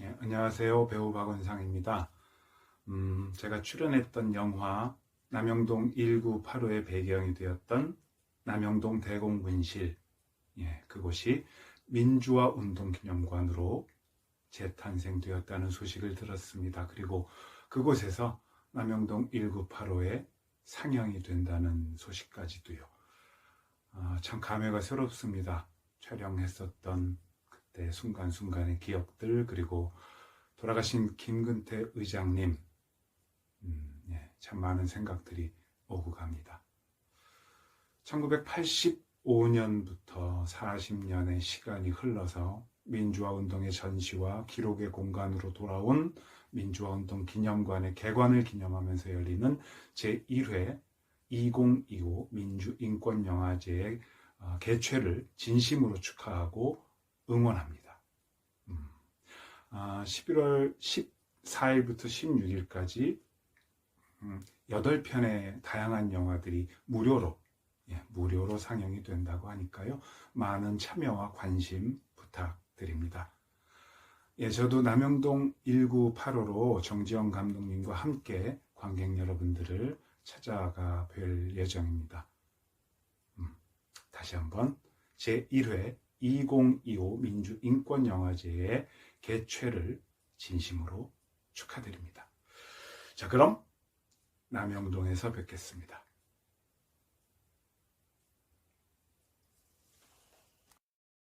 예, 안녕하세요. 배우 박원상입니다. 음, 제가 출연했던 영화 남영동 1985의 배경이 되었던 남영동 대공분실, 예, 그곳이 민주화 운동 기념관으로 재탄생되었다는 소식을 들었습니다. 그리고 그곳에서 남영동 1985에 상영이 된다는 소식까지도요. 아, 참 감회가 새롭습니다. 촬영했었던 그때 순간순간의 기억들 그리고 돌아가신 김근태 의장님 음, 예, 참 많은 생각들이 오고 갑니다. 1985년부터 40년의 시간이 흘러서 민주화 운동의 전시와 기록의 공간으로 돌아온 민주화 운동 기념관의 개관을 기념하면서 열리는 제1회 2025 민주인권영화제의 어, 개최를 진심으로 축하하고 응원합니다. 음, 아, 11월 14일부터 16일까지 음, 8편의 다양한 영화들이 무료로 예, 무료로 상영이 된다고 하니까요. 많은 참여와 관심 부탁드립니다. 예, 저도 남영동 1985로 정지영 감독님과 함께 관객 여러분들을 찾아가 뵐 예정입니다. 음, 다시 한번 제1회 2025 민주인권영화제의 개최를 진심으로 축하드립니다. 자, 그럼 남영동에서 뵙겠습니다.